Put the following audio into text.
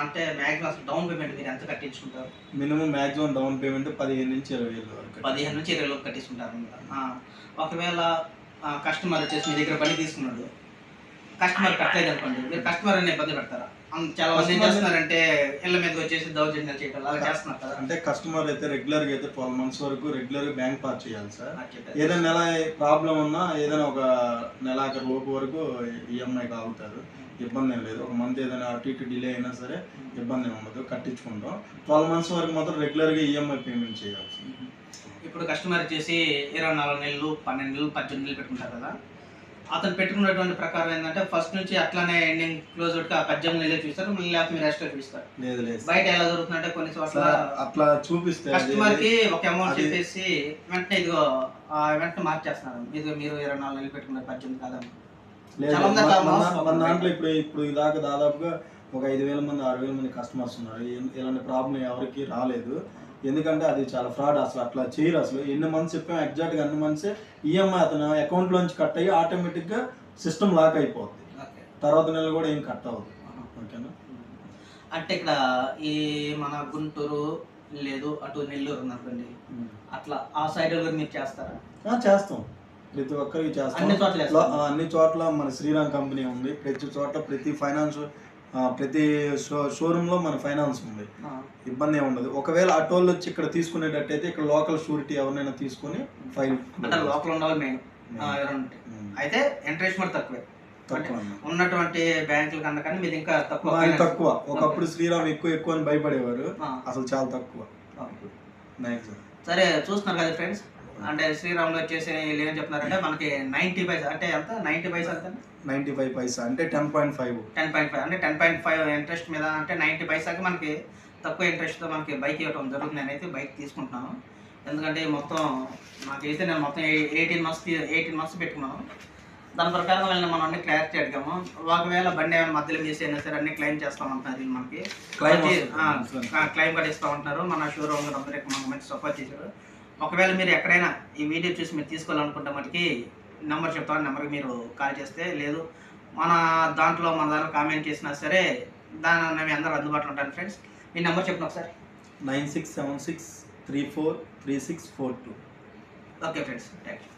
అంటే మ్యాక్సిమం అసలు down payment మీరు ఎంత కట్టించుకుంటారు? మినిమం మాక్సిమం డౌన్ పేమెంట్ పదిహేను నుంచి ఇరవై వేలు వరకు పదిహేను నుంచి ఇరవై లోపు కట్టించుకుంటారు ఒకవేళ కస్టమర్ వచ్చేసి మీ దగ్గర బండి తీసుకున్నాడు. కస్టమర్ కట్టలేదు అనుకోండి మీరు కస్టమర్ అనే ఇబ్బంది పెడతారా? చాలా మంది ఏం Customer- చేస్తున్నారంటే ఇళ్ళ మీదకి వచ్చేసి దౌర్జన్యాలు చేయడం అలా చేస్తున్నారు కదా? అంటే కస్టమర్ అయితే రెగ్యులర్గా అయితే ట్వెల్వ్ మంత్స్ వరకు రెగ్యులర్గా బ్యాంక్ పాస్ చేయాలి సార్. ఏదైనా నెల ప్రాబ్లం ఉన్నా ఏదైనా ఒక నెలాఖరు లోపు వరకు ఈఎంఐ ఆగుతారు. ఇబ్బంది ఏం లేదు. ఒక మంత్ ఏదైనా అటు ఇటు డిలే అయినా సరే ఇబ్బంది ఏమి ఉండదు. కట్టించుకుంటాం. ట్వెల్వ్ మంత్స్ వరకు మాత్రం రెగ్యులర్గా ఈఎంఐ పేమెంట్ చేయాల్సి ఇప్పుడు కస్టమర్ వచ్చేసి ఇరవై నాలుగు నెలలు పన్నెండు నెలలు పద్దెనిమిది నెలలు పెట్టుకుంటారు కదా? అతను పెట్టుకున్నటువంటి ప్రకారం ఏంటంటే ఫస్ట్ నుంచి అట్లానే ఎండింగ్ క్లోజ్ అవుట్ పద్దెనిమిది నెలలు చూస్తారు మళ్ళీ లేకపోతే మీరు ఎక్స్ట్రా చూపిస్తారు లేదు లేదు. బయట ఎలా జరుగుతుందంటే కొన్ని చోట్ల అట్లా చూపిస్తే కస్టమర్కి ఒక అమౌంట్ చెప్పేసి వెంటనే ఇదిగో ఆ, వెంటనే మార్చేస్తున్నారు ఇది మీరు ఇరవై నాలుగు నెలలు కాదమ్మా లేదు, చాలా మంది మన- దాంట్లో ఇప్పుడు ఇప్పుడు దాకా దాదాపుగా ఒక ఐదు వేల మంది ఆరు వేల మంది కస్టమర్స్ ఉన్నారు. ఇలాంటి ప్రాబ్లం ఎవరికి రాలేదు. ఎందుకంటే అది చాలా ఫ్రాడ్ అసలు. అట్లా చేయరు అసలు. ఎన్ని మంత్స్ చెప్పాం ఎగ్జాక్ట్గా అన్ని మంత్స్ ఈఎంఐ అతను అకౌంట్ లోంచి కట్ అయ్యి ఆటోమేటిక్గా సిస్టమ్ లాక్ అయిపోద్ది. తర్వాత నెల కూడా ఏం కట్ అవ్వదు. ఓకేనా? అంటే ఇక్కడ ఈ మన గుంటూరు లేదు అటు నెల్లూరు ఉన్నదండి అట్లా ఆ సైడ్ మీరు చేస్తారా? చేస్తాం. ప్రతి ఒక్కరికి చేస్తాం అన్ని చోట్ల అన్ని చోట్ల మన శ్రీరామ్ కంపెనీ ఉంది. ప్రతి చోట్ల ప్రతి ఫైనాన్స్ ప్రతి షో షోరూమ్లో మన ఫైనాన్స్ ఉంది. ఇబ్బంది ఏమి ఉండదు. ఒకవేళ అటోళ్ళు వచ్చి ఇక్కడ తీసుకునేటట్టయితే ఇక్కడ లోకల్ షూరిటీ ఎవరినైనా తీసుకొని ఫైల్ అంటే లోకల్ ఉండాలి మెయిన్ అయితే ఇంట్రెస్ట్ కూడా తక్కువే. ఉన్నటువంటి బ్యాంకుల కన్నా కానీ మీరు ఇంకా తక్కువ తక్కువ. ఒకప్పుడు శ్రీరామ్ ఎక్కువ ఎక్కువ అని భయపడేవారు. అసలు చాలా తక్కువ. సరే చూస్తున్నారు కదా ఫ్రెండ్స్? అంటే శ్రీరాములు వచ్చేసి వీళ్ళు ఏం చెప్తున్నారంటే మనకి నైన్టీ పైసా అంటే ఎంత? నైన్టీ పైసా ఎంత నైంటీ ఫైవ్ పైసా అంటే ten point five. Ten point five అంటే టెన్ పాయింట్ ఫైవ్ ఇంట్రెస్ట్ మీద అంటే నైంటీ పైసాకి మనకి తక్కువ ఇంట్రెస్ట్తో మనకి బైక్ ఇవ్వడం జరుగుతుంది. నేనైతే బైక్ తీసుకుంటున్నాను. ఎందుకంటే మొత్తం నాకైతే నేను మొత్తం ఎయిటీన్ మంత్స్ ఎయిటీన్ మంత్స్ పెట్టుకున్నాను. దాని ప్రకారం వెళ్ళి మనం అన్ని క్లారిటీ అడిగాము. ఒకవేళ బండి ఏమైనా మధ్యలో మిస్ అయినా సరే అన్ని క్లెయిమ్ చేస్తామంటున్నారు మనకి. క్లెయిమ్ కూడా ఇస్తూ ఉంటారు. మన షోరూమ్ అందరూ మనకు మంచి సపోర్ట్ చేశారు. ఒకవేళ మీరు ఎక్కడైనా ఈ వీడియో చూసి మీరు తీసుకోవాలనుకుంటే మటుకి నెంబర్ చెప్తాను నెంబర్కి మీరు కాల్ చేస్తే లేదు. మన దాంట్లో మన దాంట్లో కామెంట్ చేసినా సరే దాని మీ అందరూ అందుబాటులో ఉంటాను ఫ్రెండ్స్ మీ నెంబర్ చెప్పిన ఒకసారి. Nine six seven six three four three six four two. Okay friends thank you